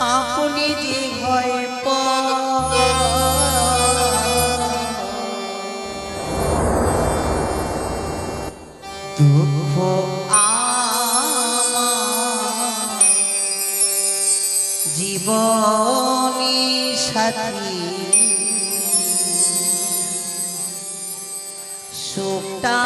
আপনি যে ভয় প জীবনী সাথী। সুপ্তা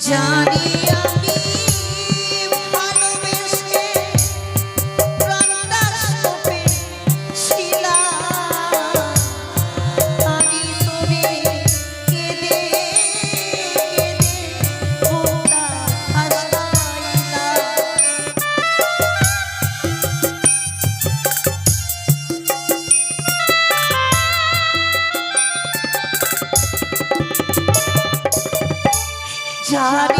জানি আমি shot.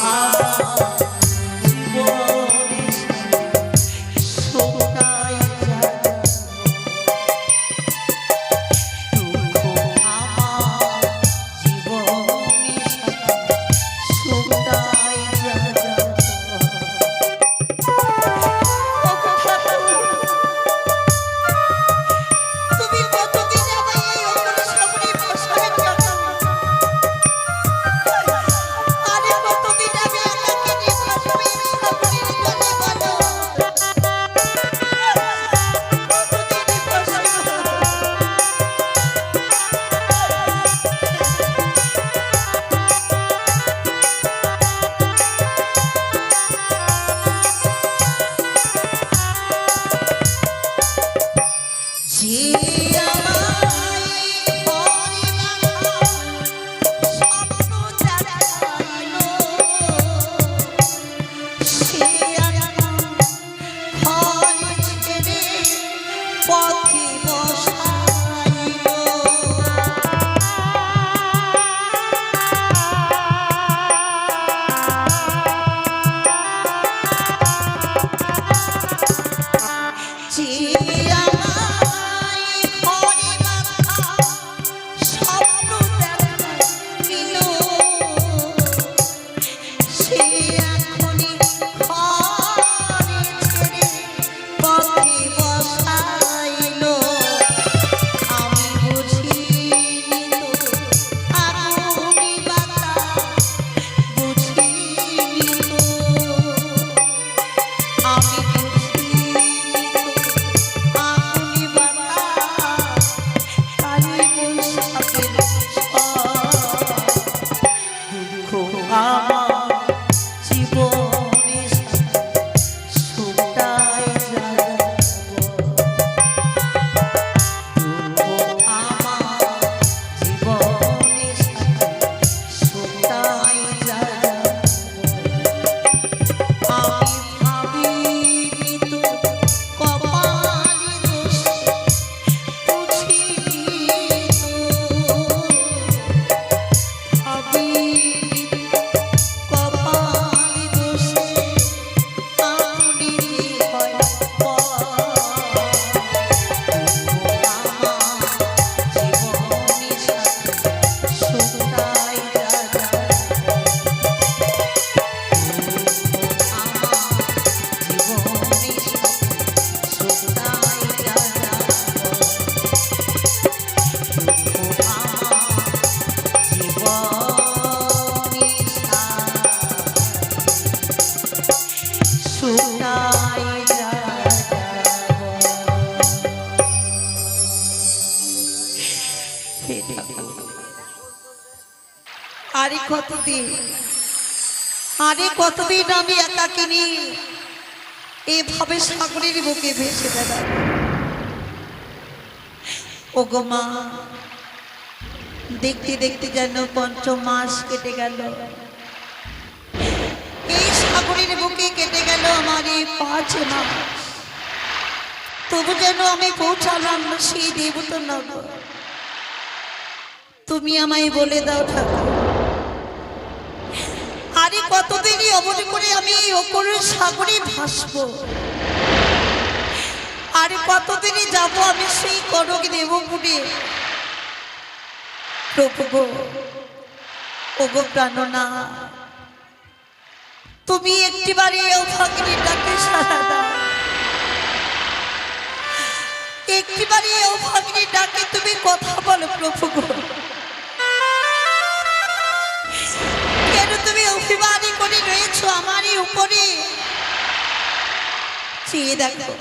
Ah. আরে কতদিন? আরে কতদিন আমি একাকিনী এভাবে সাগরের বুকে ভেসে বেড়াই। ও গো মা, দেখতে দেখতে যেন পঞ্চম মাস কেটে গেল। এই সাগরের বুকে কেটে গেল আমার এই পাঁচ মাস। তবু যেন আমি পৌঁছালাম সেই দেবতা নগর। তুমি আমায় বলে দাও ঠাকুর। কতদিনই অবধি করে আমি এই ওপরের সাগরে ভাসব। আরে কতদিনই যাব আমি সেই কনক দেবপুরে প্রভু প্রাণনা, তুমি একটিবারে ও ভগিনী ডাকে সারা দাও। একটিবারে ডাকে তুমি কথা বলো প্রভু গো। কেন তুমি অভিমানী করে রয়েছো আমারই উপরে? চেয়ে দেখো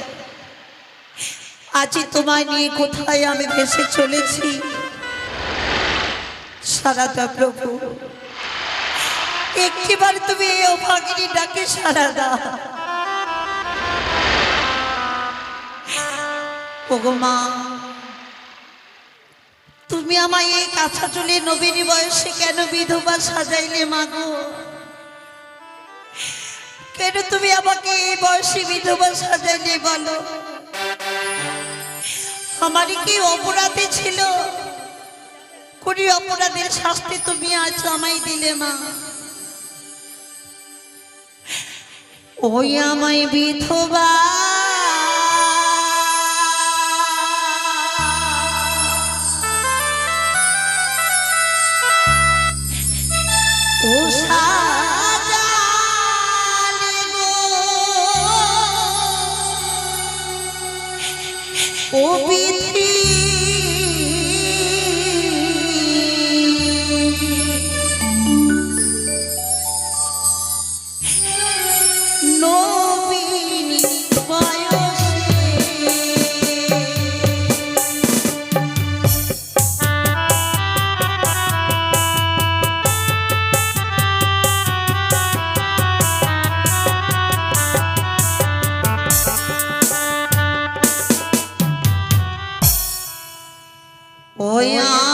আজ তোমায় নিয়ে কোথায় আমি ভেসে চলেছি? সারাদা প্রভু, একটিবার তুমি এই অভাগিনী ডাকে সারা দাও ওগো মা তুমি আমায় এই কাছা চলে নবীনী বয়সে কেন বিধবা সাজাইলে মাগো কেন তুমি আমাকে এই বয়সে বিধবা সাজাইলে বলো? আমার কি অপরাধে ছিল? কোন অপরাধের শাস্তি তুমি আজ আমায় দিলে মা। ওই আমায় বিধবা ওই আমায়